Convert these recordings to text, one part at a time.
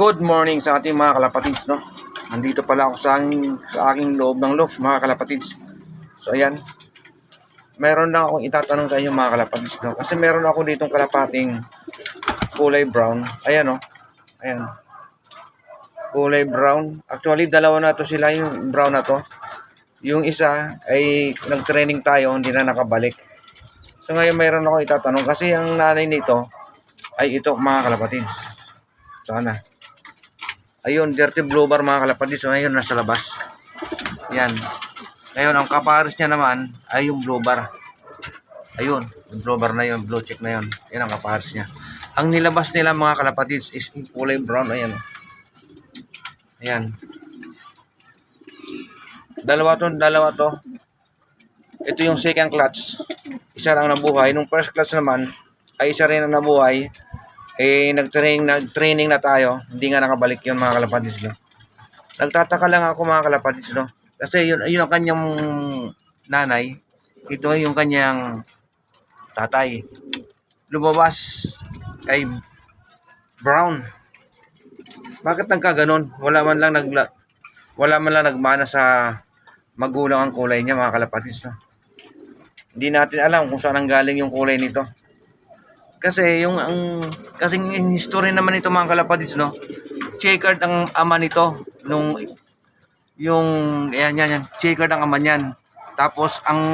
Good morning sa ating mga kalapatids, no? Nandito pala ako sa aking, sa aking loob ng loft, mga kalapatids. So, ayan. Meron lang akong itatanong sa inyo, mga kalapatids, no? Kasi meron ako ditong kalapating kulay brown. Ayan, no? Ayan. Kulay brown. Actually, dalawa na to sila, yung brown na to. Yung isa ay nag-training tayo, hindi na nakabalik. So, ngayon meron ako itatanong kasi ang nanay nito ay ito, mga kalapatids. Sana. Ayun, dirty blue mga kalapatid. So, ngayon nasa labas. Yan. Ngayon, ang kapares niya naman ay yung blue bar. Ayun, yung blue na yun, blue check na yun. Yan ang kapares niya. Ang nilabas nila mga kalapatids is kulay brown. Ayan. Ayan. Dalawa to, dalawa to. Ito yung second clutch. Isa lang nabuhay. Nung first clutch naman, ay isa rin ang nabuhay eh nag-training nag-training na tayo. Hindi nga nakabalik yun mga kalapatids no? Nagtataka lang ako mga kalapatids no? Kasi yun ayun ang kanyang nanay. Ito yung kanyang tatay. Lumabas ay brown. Bakit nagkaganon? Wala man lang nagla wala man lang nagmana sa magulang ang kulay niya mga kalapatids no? Hindi natin alam kung saan ang galing yung kulay nito kasi yung ang kasi yung history naman nito mga kalapatids no. Checkered ang ama nito nung yung ayan yan yan. Checkered ang ama niyan. Tapos ang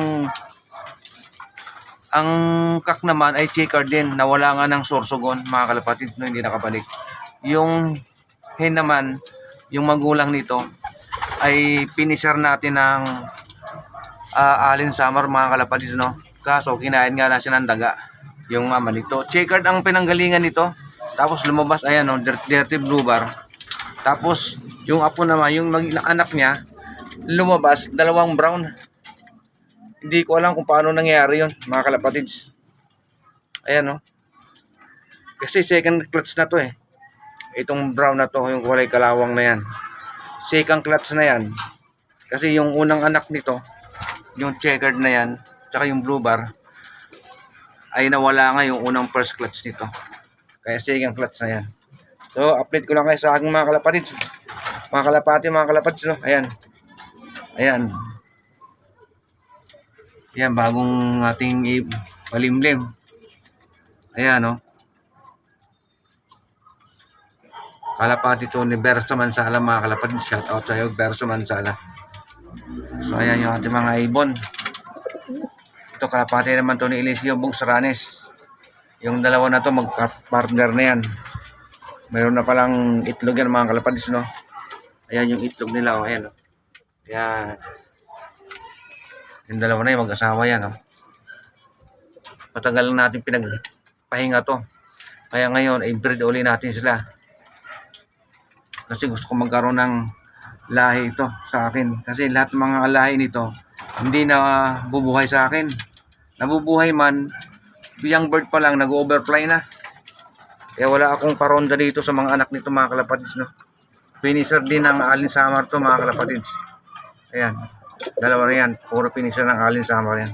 ang kak naman ay checkered din. Nawala nga ng sorsogon mga kalapatids no hindi nakabalik. Yung hen naman yung magulang nito ay pinisher natin ng uh, alin summer mga kalapatids no. Kaso kinain nga na siya ng daga yung ama nito. Checkered ang pinanggalingan nito. Tapos lumabas, ayan o, dirty, dirty blue bar. Tapos, yung apo naman, yung mag- anak niya, lumabas, dalawang brown. Hindi ko alam kung paano nangyari yun, mga kalapatids. Ayan o. Kasi second clutch na to eh. Itong brown na to, yung kulay kalawang na yan. Second clutch na yan. Kasi yung unang anak nito, yung checkered na yan, tsaka yung blue bar, ay nawala nga yung unang first clutch nito. Kaya second clutch na yan. So, update ko lang kayo sa aking mga kalapatids. Mga kalapati, mga kalapatids, no? Ayan. Ayan. Ayan, bagong ating palimlim. Ayan, no? Kalapati to ni Bersa Mansala, mga kalapatids. Shout out sa'yo, Bersa Mansala. So, ayan yung ating mga ibon. Ito kalapati naman to ni Eliseo Bung Saranes. Yung dalawa na to magka-partner na yan. Mayroon na palang itlog yan mga kalapadis no. Ayan yung itlog nila oh, ayan oh. Ayan. Yung dalawa na yung mag-asawa yan oh. Matagal na natin pinagpahinga to. Kaya ngayon ay breed uli natin sila. Kasi gusto ko magkaroon ng lahi ito sa akin. Kasi lahat ng mga lahi nito hindi na uh, bubuhay sa akin. Nabubuhay man, young bird pa lang, nag-overfly na. Kaya wala akong paronda dito sa mga anak nito mga kalapatids. No? Finisher din ng Alin Samar to mga kalapatids. Ayan. Dalawa na yan. Puro finisher ng Alin Samar yan.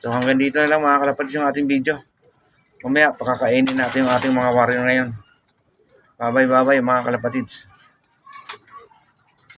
So hanggang dito na lang mga kalapatids yung ating video. Mamaya pakakainin natin yung ating mga warrior ngayon. Bye bye mga kalapatids.